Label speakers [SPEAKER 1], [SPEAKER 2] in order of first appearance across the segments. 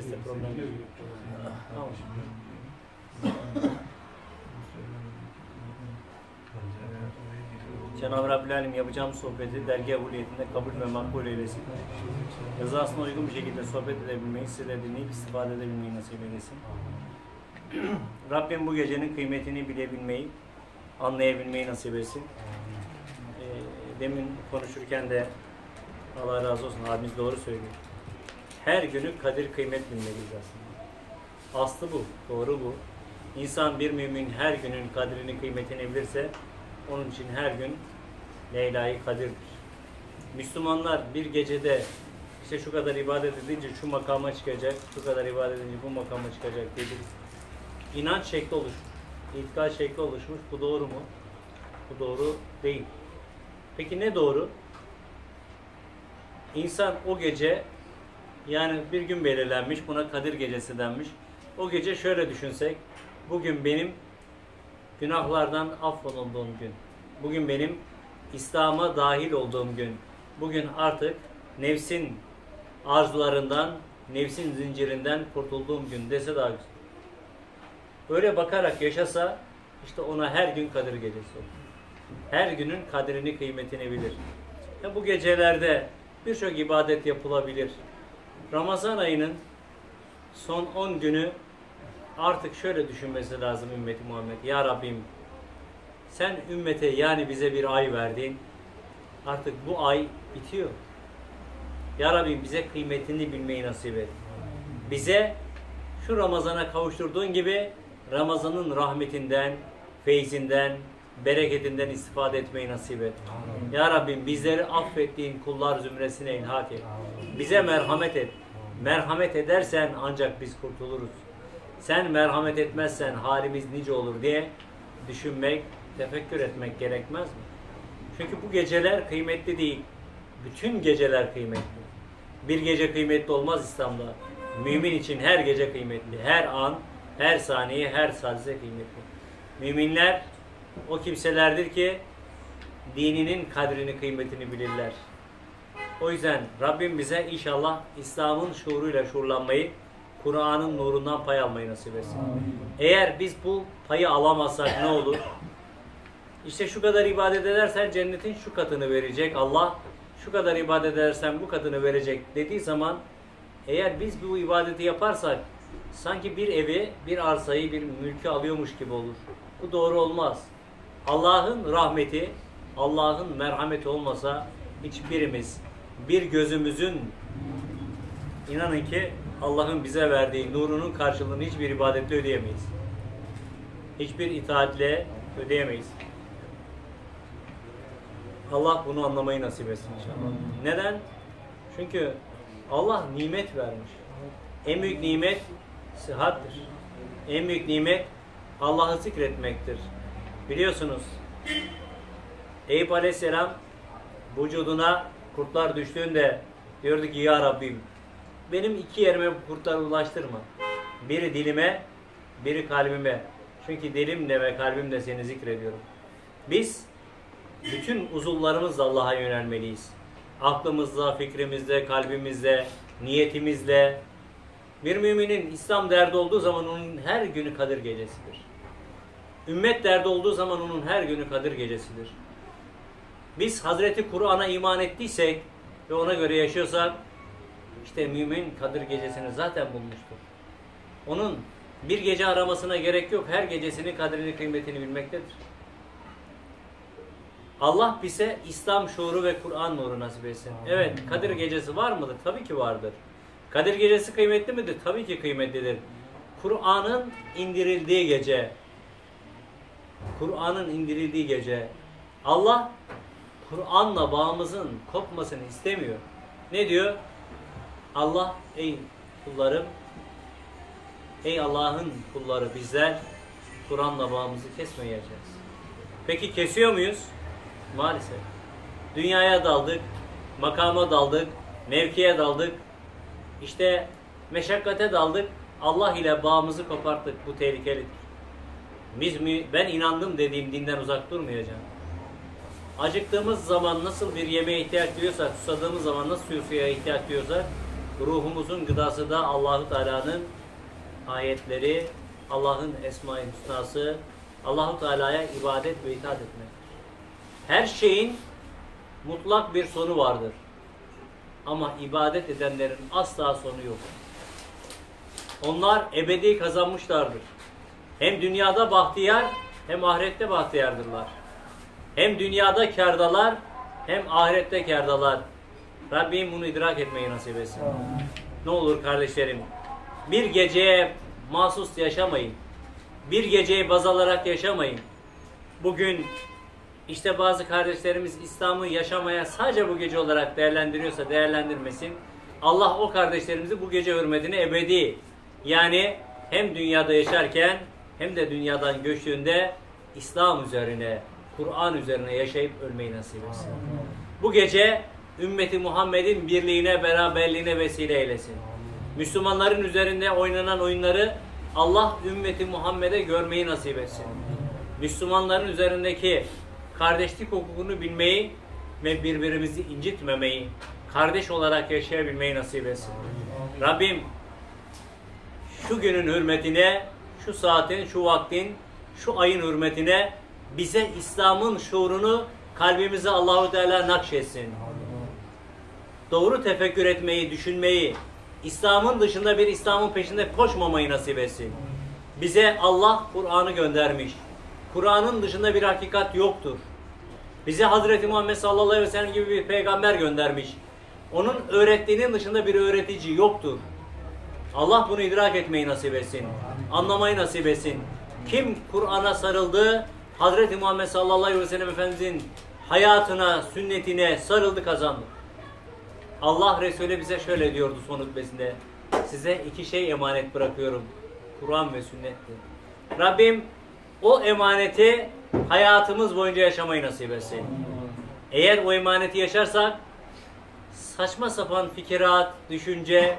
[SPEAKER 1] Seste problem yok. Tamam. Cenab-ı Rabbül Alem yapacağım sohbeti dergi huliyetinde kabul ve makbul eylesin. Rızasına uygun bir şekilde sohbet edebilmeyi, size de dinleyip istifade edebilmeyi nasip eylesin. Rabbim bu gecenin kıymetini bilebilmeyi, anlayabilmeyi nasip etsin. Ee, demin konuşurken de Allah razı olsun abimiz doğru söylüyor. Her günü kadir kıymet bilmeliyiz aslında. Aslı bu, doğru bu. İnsan bir mümin her günün kadrini kıymetini bilirse onun için her gün Leyla'yı Kadir'dir. Müslümanlar bir gecede işte şu kadar ibadet edince şu makama çıkacak, şu kadar ibadet edince bu makama çıkacak dedi. İnanç şekli oluşmuş, itikad şekli oluşmuş. Bu doğru mu? Bu doğru değil. Peki ne doğru? İnsan o gece yani bir gün belirlenmiş, buna Kadir Gecesi denmiş. O gece şöyle düşünsek, bugün benim günahlardan affolunduğum gün. Bugün benim İslam'a dahil olduğum gün. Bugün artık nefsin arzularından, nefsin zincirinden kurtulduğum gün dese daha güzel. Öyle bakarak yaşasa işte ona her gün Kadir Gecesi olur. Her günün kadrini, kıymetini bilir. Ya bu gecelerde birçok ibadet yapılabilir. Ramazan ayının son 10 günü artık şöyle düşünmesi lazım ümmeti Muhammed. Ya Rabbim sen ümmete yani bize bir ay verdin. Artık bu ay bitiyor. Ya Rabbim bize kıymetini bilmeyi nasip et. Bize şu Ramazan'a kavuşturduğun gibi Ramazan'ın rahmetinden, feyzinden, bereketinden istifade etmeyi nasip et. Ya Rabbim bizleri affettiğin kullar zümresine ilhak et. Bize merhamet et. Merhamet edersen ancak biz kurtuluruz. Sen merhamet etmezsen halimiz nice olur diye düşünmek, tefekkür etmek gerekmez mi? Çünkü bu geceler kıymetli değil. Bütün geceler kıymetli. Bir gece kıymetli olmaz İslam'da. Mümin için her gece kıymetli. Her an, her saniye, her salize kıymetli. Müminler o kimselerdir ki dininin kadrini, kıymetini bilirler. O yüzden Rabbim bize inşallah İslam'ın şuuruyla şuurlanmayı, Kur'an'ın nurundan pay almayı nasip etsin. Eğer biz bu payı alamazsak ne olur? İşte şu kadar ibadet edersen cennetin şu katını verecek Allah. Şu kadar ibadet edersen bu katını verecek dediği zaman eğer biz bu ibadeti yaparsak sanki bir evi, bir arsayı, bir mülkü alıyormuş gibi olur. Bu doğru olmaz. Allah'ın rahmeti, Allah'ın merhameti olmasa hiçbirimiz bir gözümüzün inanın ki Allah'ın bize verdiği nurunun karşılığını hiçbir ibadetle ödeyemeyiz. Hiçbir itaatle ödeyemeyiz. Allah bunu anlamayı nasip etsin inşallah. Neden? Çünkü Allah nimet vermiş. En büyük nimet sıhhattir. En büyük nimet Allah'ı zikretmektir. Biliyorsunuz Eyüp Aleyhisselam vücuduna kurtlar düştüğünde diyordu ki ya Rabbim benim iki yerime bu kurtları ulaştırma. Biri dilime, biri kalbime. Çünkü dilimle ve kalbimle seni zikrediyorum. Biz bütün uzuvlarımızla Allah'a yönelmeliyiz. Aklımızla, fikrimizle, kalbimizle, niyetimizle. Bir müminin İslam derdi olduğu zaman onun her günü Kadir gecesidir. Ümmet derdi olduğu zaman onun her günü Kadir gecesidir. Biz Hazreti Kur'an'a iman ettiysek ve ona göre yaşıyorsak işte mümin Kadir gecesini zaten bulmuştur. Onun bir gece aramasına gerek yok. Her gecesinin kadrini kıymetini bilmektedir. Allah bize İslam şuuru ve Kur'an nuru nasip etsin. Evet, Kadir gecesi var mıdır? Tabii ki vardır. Kadir gecesi kıymetli midir? Tabii ki kıymetlidir. Kur'an'ın indirildiği gece, Kur'an'ın indirildiği gece, Allah Kur'an'la bağımızın kopmasını istemiyor. Ne diyor? Allah ey kullarım, ey Allah'ın kulları bizler Kur'an'la bağımızı kesmeyeceğiz. Peki kesiyor muyuz? Maalesef. Dünyaya daldık, makama daldık, mevkiye daldık, işte meşakkate daldık, Allah ile bağımızı koparttık. Bu tehlikelidir. Biz mi, ben inandım dediğim dinden uzak durmayacağım. Acıktığımız zaman nasıl bir yemeğe ihtiyaç duyuyorsak, susadığımız zaman nasıl suya ihtiyaç duyuyorsak, Ruhumuzun gıdası da Allahu Teala'nın ayetleri, Allah'ın esma-i hüsnası, Allahu Teala'ya ibadet ve itaat etmek. Her şeyin mutlak bir sonu vardır. Ama ibadet edenlerin asla sonu yok. Onlar ebedi kazanmışlardır. Hem dünyada bahtiyar hem ahirette bahtiyardırlar. Hem dünyada kardalar hem ahirette kardalar. Rabbim bunu idrak etmeyi nasip etsin. Ne olur kardeşlerim bir geceye mahsus yaşamayın. Bir geceyi baz alarak yaşamayın. Bugün işte bazı kardeşlerimiz İslam'ı yaşamaya sadece bu gece olarak değerlendiriyorsa değerlendirmesin. Allah o kardeşlerimizi bu gece hürmetine ebedi yani hem dünyada yaşarken hem de dünyadan göçtüğünde İslam üzerine, Kur'an üzerine yaşayıp ölmeyi nasip etsin. Bu gece ümmeti Muhammed'in birliğine, beraberliğine vesile eylesin. Müslümanların üzerinde oynanan oyunları Allah ümmeti Muhammed'e görmeyi nasip etsin. Müslümanların üzerindeki kardeşlik hukukunu bilmeyi ve birbirimizi incitmemeyi, kardeş olarak yaşayabilmeyi nasip etsin. Rabbim şu günün hürmetine, şu saatin, şu vaktin, şu ayın hürmetine bize İslam'ın şuurunu kalbimize Allahu Teala nakşetsin. Doğru tefekkür etmeyi, düşünmeyi, İslam'ın dışında bir İslam'ın peşinde koşmamayı nasip etsin. Bize Allah Kur'an'ı göndermiş. Kur'an'ın dışında bir hakikat yoktur. Bize Hazreti Muhammed sallallahu aleyhi ve sellem gibi bir peygamber göndermiş. Onun öğrettiğinin dışında bir öğretici yoktur. Allah bunu idrak etmeyi nasip etsin. Anlamayı nasip etsin. Kim Kur'an'a sarıldı, Hazreti Muhammed sallallahu aleyhi ve sellem Efendimizin hayatına, sünnetine sarıldı kazandı. Allah Resulü bize şöyle diyordu son hutbesinde. Size iki şey emanet bırakıyorum. Kur'an ve sünnetti. Rabbim o emaneti hayatımız boyunca yaşamayı nasip etsin. Eğer o emaneti yaşarsak saçma sapan fikirat, düşünce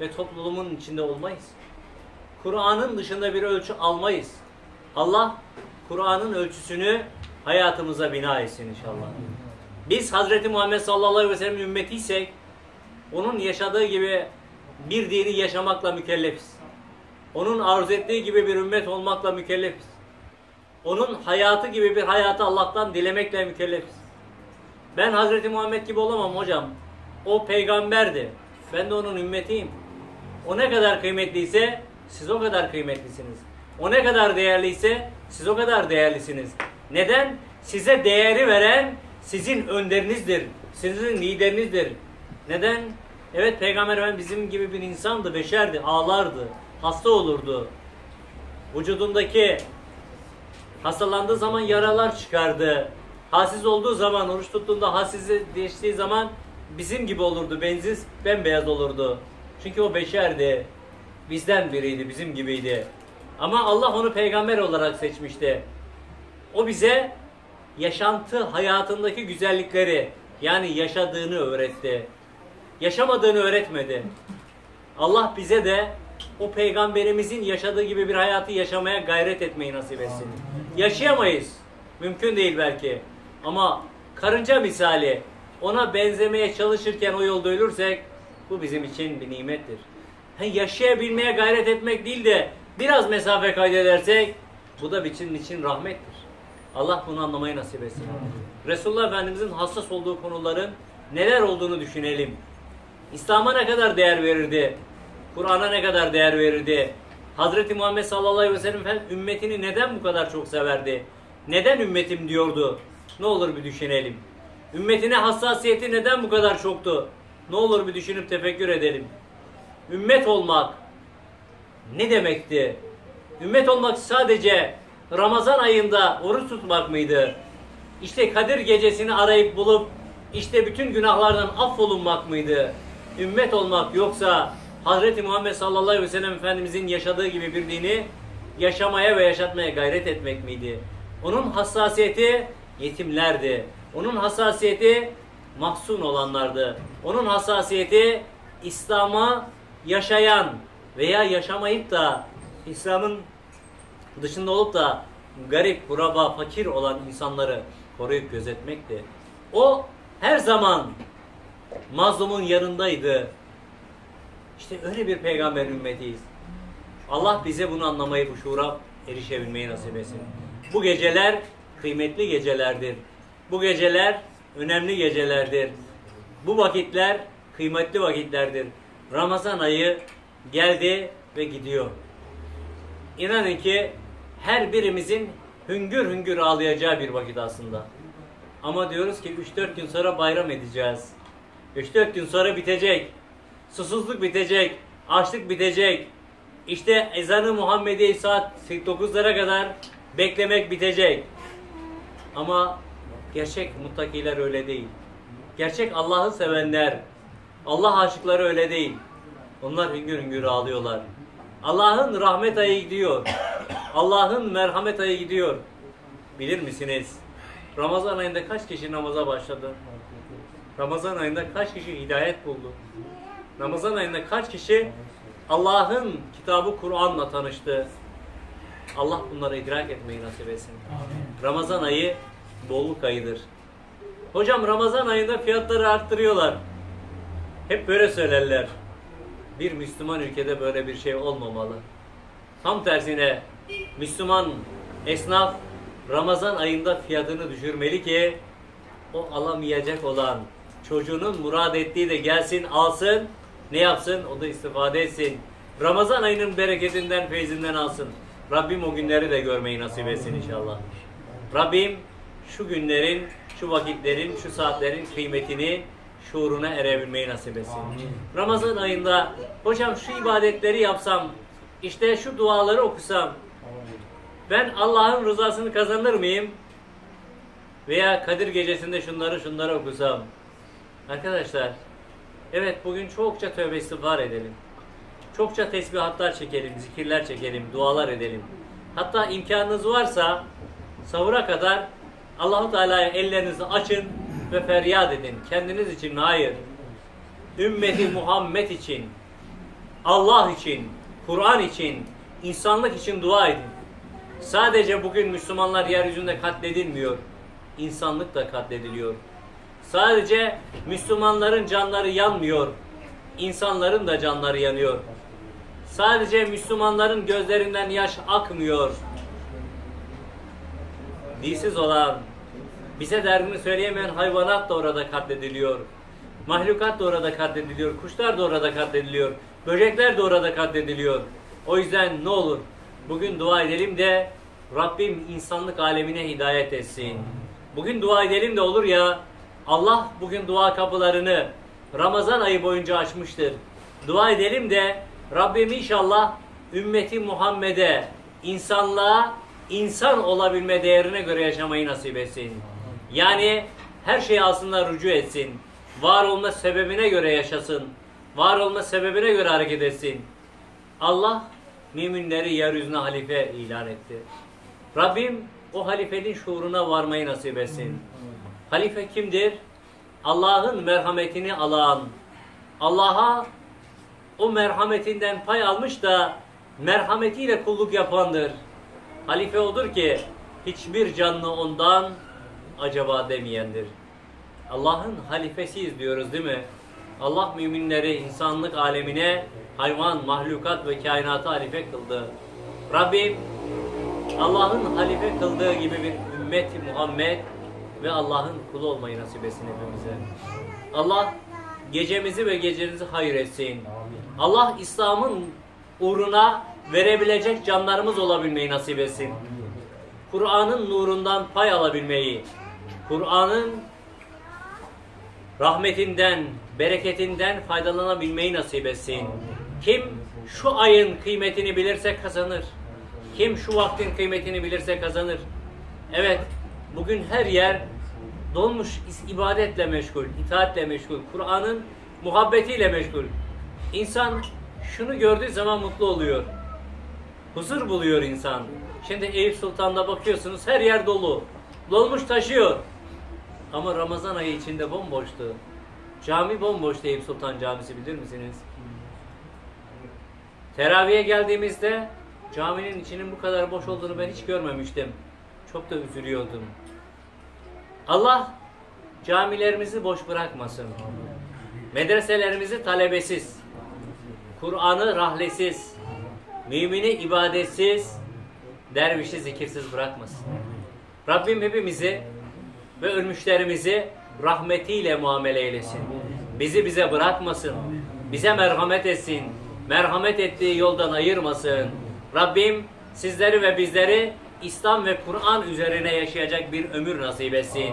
[SPEAKER 1] ve toplumun içinde olmayız. Kur'an'ın dışında bir ölçü almayız. Allah Kur'an'ın ölçüsünü hayatımıza bina etsin inşallah. Biz Hazreti Muhammed sallallahu aleyhi ve sellem ümmetiysek onun yaşadığı gibi bir dini yaşamakla mükellefiz. Onun arzu ettiği gibi bir ümmet olmakla mükellefiz. Onun hayatı gibi bir hayatı Allah'tan dilemekle mükellefiz. Ben Hazreti Muhammed gibi olamam hocam. O peygamberdi. Ben de onun ümmetiyim. O ne kadar kıymetliyse siz o kadar kıymetlisiniz. O ne kadar değerliyse siz o kadar değerlisiniz. Neden? Size değeri veren sizin önderinizdir. Sizin liderinizdir. Neden? Evet Peygamber Efendimiz bizim gibi bir insandı, beşerdi, ağlardı, hasta olurdu. Vücudundaki hastalandığı zaman yaralar çıkardı. Halsiz olduğu zaman, oruç tuttuğunda halsizi geçtiği zaman bizim gibi olurdu, benziz, bembeyaz olurdu. Çünkü o beşerdi. Bizden biriydi, bizim gibiydi. Ama Allah onu peygamber olarak seçmişti. O bize yaşantı hayatındaki güzellikleri yani yaşadığını öğretti. Yaşamadığını öğretmedi. Allah bize de o peygamberimizin yaşadığı gibi bir hayatı yaşamaya gayret etmeyi nasip etsin. Yaşayamayız. Mümkün değil belki. Ama karınca misali ona benzemeye çalışırken o yolda ölürsek bu bizim için bir nimettir. Yani yaşayabilmeye gayret etmek değil de biraz mesafe kaydedersek bu da bizim için rahmettir. Allah bunu anlamayı nasip etsin. Resulullah Efendimizin hassas olduğu konuların neler olduğunu düşünelim. İslam'a ne kadar değer verirdi? Kur'an'a ne kadar değer verirdi? Hazreti Muhammed sallallahu aleyhi ve sellem ümmetini neden bu kadar çok severdi? Neden ümmetim diyordu? Ne olur bir düşünelim. Ümmetine hassasiyeti neden bu kadar çoktu? Ne olur bir düşünüp tefekkür edelim. Ümmet olmak ne demekti? Ümmet olmak sadece Ramazan ayında oruç tutmak mıydı? İşte Kadir gecesini arayıp bulup işte bütün günahlardan affolunmak mıydı? Ümmet olmak yoksa Hazreti Muhammed sallallahu aleyhi ve sellem Efendimizin yaşadığı gibi bir dini yaşamaya ve yaşatmaya gayret etmek miydi? Onun hassasiyeti yetimlerdi. Onun hassasiyeti mahzun olanlardı. Onun hassasiyeti İslam'a yaşayan veya yaşamayıp da İslam'ın dışında olup da garip, kuraba, fakir olan insanları koruyup gözetmekti. O her zaman mazlumun yanındaydı. İşte öyle bir peygamber ümmetiyiz. Allah bize bunu anlamayı, bu şuura erişebilmeyi nasip etsin. Bu geceler kıymetli gecelerdir. Bu geceler önemli gecelerdir. Bu vakitler kıymetli vakitlerdir. Ramazan ayı geldi ve gidiyor. İnanın ki her birimizin hüngür hüngür ağlayacağı bir vakit aslında. Ama diyoruz ki 3-4 gün sonra bayram edeceğiz. 3-4 gün sonra bitecek. Susuzluk bitecek. Açlık bitecek. İşte ezanı Muhammedi saat 9'lara kadar beklemek bitecek. Ama gerçek muttakiler öyle değil. Gerçek Allah'ı sevenler, Allah aşıkları öyle değil. Onlar hüngür hüngür ağlıyorlar. Allah'ın rahmet ayı gidiyor. Allah'ın merhamet ayı gidiyor. Bilir misiniz? Ramazan ayında kaç kişi namaza başladı? Ramazan ayında kaç kişi hidayet buldu? Ramazan ayında kaç kişi Allah'ın kitabı Kur'an'la tanıştı? Allah bunları idrak etmeyi nasip etsin. Ramazan ayı bolluk ayıdır. Hocam Ramazan ayında fiyatları arttırıyorlar. Hep böyle söylerler. Bir Müslüman ülkede böyle bir şey olmamalı. Tam tersine Müslüman esnaf Ramazan ayında fiyatını düşürmeli ki o alamayacak olan çocuğunun murad ettiği de gelsin alsın ne yapsın o da istifade etsin. Ramazan ayının bereketinden feyzinden alsın. Rabbim o günleri de görmeyi nasip etsin inşallah. Rabbim şu günlerin, şu vakitlerin, şu saatlerin kıymetini, şuuruna erebilmeyi nasip etsin. Ramazan ayında hocam şu ibadetleri yapsam, işte şu duaları okusam, ben Allah'ın rızasını kazanır mıyım? Veya Kadir gecesinde şunları şunları okusam. Arkadaşlar, evet bugün çokça tövbe istiğfar edelim. Çokça tesbihatlar çekelim, zikirler çekelim, dualar edelim. Hatta imkanınız varsa sahura kadar Allahu Teala'ya ellerinizi açın ve feryat edin. Kendiniz için hayır. Ümmeti Muhammed için, Allah için, Kur'an için, insanlık için dua edin. Sadece bugün Müslümanlar yeryüzünde katledilmiyor. İnsanlık da katlediliyor. Sadece Müslümanların canları yanmıyor. İnsanların da canları yanıyor. Sadece Müslümanların gözlerinden yaş akmıyor. Dilsiz olan, bize derdini söyleyemeyen hayvanat da orada katlediliyor. Mahlukat da orada katlediliyor. Kuşlar da orada katlediliyor. Böcekler de orada katlediliyor. O yüzden ne olur bugün dua edelim de Rabbim insanlık alemine hidayet etsin. Bugün dua edelim de olur ya Allah bugün dua kapılarını Ramazan ayı boyunca açmıştır. Dua edelim de Rabbim inşallah ümmeti Muhammed'e, insanlığa insan olabilme değerine göre yaşamayı nasip etsin. Yani her şey aslında rücu etsin. Var olma sebebine göre yaşasın. Var olma sebebine göre hareket etsin. Allah müminleri yeryüzüne halife ilan etti. Rabbim o halifenin şuuruna varmayı nasip etsin. Halife kimdir? Allah'ın merhametini alan, Allah'a o merhametinden pay almış da merhametiyle kulluk yapandır. Halife odur ki hiçbir canlı ondan acaba demeyendir. Allah'ın halifesiyiz diyoruz değil mi? Allah müminleri insanlık alemine hayvan, mahlukat ve kainatı halife kıldı. Rabbim Allah'ın halife kıldığı gibi bir ümmeti Muhammed ve Allah'ın kulu olmayı nasip etsin hepimize. Allah gecemizi ve gecenizi hayır etsin. Allah İslam'ın uğruna verebilecek canlarımız olabilmeyi nasip etsin. Kur'an'ın nurundan pay alabilmeyi, Kur'an'ın rahmetinden, bereketinden faydalanabilmeyi nasip etsin. Kim şu ayın kıymetini bilirse kazanır. Kim şu vaktin kıymetini bilirse kazanır. Evet, bugün her yer dolmuş ibadetle meşgul, itaatle meşgul, Kur'an'ın muhabbetiyle meşgul. İnsan şunu gördüğü zaman mutlu oluyor. Huzur buluyor insan. Şimdi Eyüp Sultan'da bakıyorsunuz her yer dolu. Dolmuş taşıyor. Ama Ramazan ayı içinde bomboştu. Cami bomboştu Eyüp Sultan Camisi bilir misiniz? Teraviye geldiğimizde caminin içinin bu kadar boş olduğunu ben hiç görmemiştim. Çok da üzülüyordum. Allah camilerimizi boş bırakmasın. Medreselerimizi talebesiz, Kur'an'ı rahlesiz, mümini ibadetsiz, dervişi zikirsiz bırakmasın. Rabbim hepimizi ve ölmüşlerimizi rahmetiyle muamele eylesin. Bizi bize bırakmasın. Bize merhamet etsin. Merhamet ettiği yoldan ayırmasın. Rabbim sizleri ve bizleri İslam ve Kur'an üzerine yaşayacak bir ömür nasip etsin.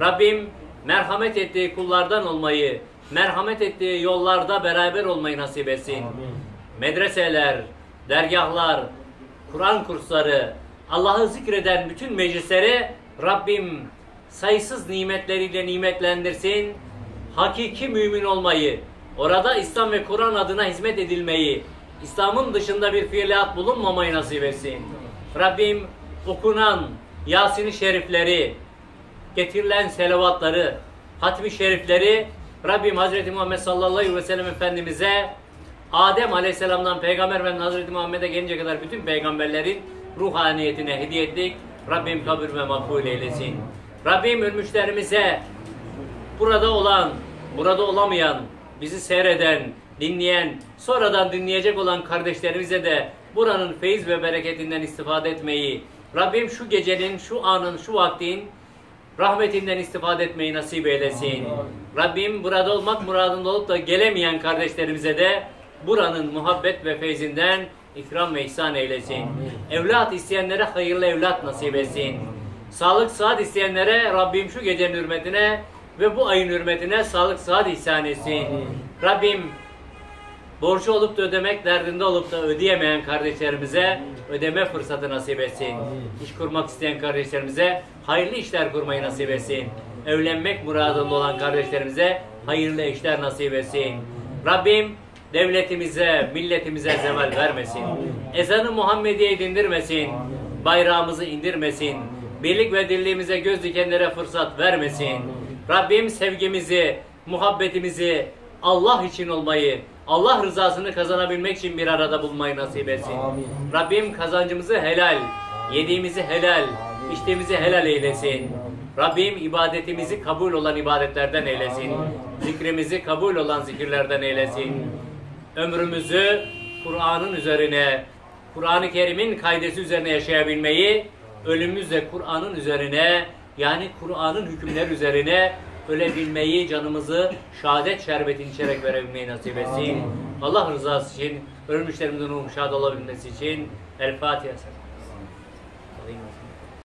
[SPEAKER 1] Rabbim merhamet ettiği kullardan olmayı, merhamet ettiği yollarda beraber olmayı nasip etsin. Medreseler, dergahlar, Kur'an kursları, Allah'ı zikreden bütün meclisleri Rabbim sayısız nimetleriyle nimetlendirsin. Hakiki mümin olmayı, orada İslam ve Kur'an adına hizmet edilmeyi, İslam'ın dışında bir fiiliyat bulunmamayı nasip etsin. Rabbim okunan Yasin-i Şerifleri, getirilen selavatları, hatmi şerifleri Rabbim Hazreti Muhammed sallallahu aleyhi ve sellem Efendimiz'e Adem Aleyhisselam'dan Peygamber ve Hazreti Muhammed'e gelince kadar bütün peygamberlerin ruhaniyetine hediye ettik. Rabbim kabul ve makbul eylesin. Rabbim ölmüşlerimize burada olan, burada olamayan, bizi seyreden, dinleyen, sonradan dinleyecek olan kardeşlerimize de buranın feyiz ve bereketinden istifade etmeyi, Rabbim şu gecenin, şu anın, şu vaktin rahmetinden istifade etmeyi nasip eylesin. Rabbim burada olmak muradında olup da gelemeyen kardeşlerimize de buranın muhabbet ve feyzinden ikram ve ihsan eylesin. Evlat isteyenlere hayırlı evlat nasip etsin. Sağlık sıhhat isteyenlere Rabbim şu gecenin hürmetine ve bu ayın hürmetine sağlık sıhhat ihsan etsin. Rabbim borcu olup da ödemek derdinde olup da ödeyemeyen kardeşlerimize ödeme fırsatı nasip etsin. İş kurmak isteyen kardeşlerimize hayırlı işler kurmayı nasip etsin. Evlenmek muradında olan kardeşlerimize hayırlı işler nasip etsin. Rabbim devletimize, milletimize zeval vermesin. Ezanı Muhammediye dindirmesin. Bayrağımızı indirmesin. Birlik ve dirliğimize göz dikenlere fırsat vermesin. Rabbim sevgimizi, muhabbetimizi Allah için olmayı, Allah rızasını kazanabilmek için bir arada bulmayı nasip etsin. Rabbim kazancımızı helal, yediğimizi helal, içtiğimizi helal eylesin. Rabbim ibadetimizi kabul olan ibadetlerden eylesin. Zikrimizi kabul olan zikirlerden eylesin. Ömrümüzü Kur'an'ın üzerine, Kur'an-ı Kerim'in kaidesi üzerine yaşayabilmeyi, ölümümüz de Kur'an'ın üzerine, yani Kur'an'ın hükümleri üzerine ölebilmeyi, canımızı şehadet şerbetini içerek verebilmeyi nasip etsin. Allah rızası için, ölmüşlerimizin ruhu şad olabilmesi için El Fatiha.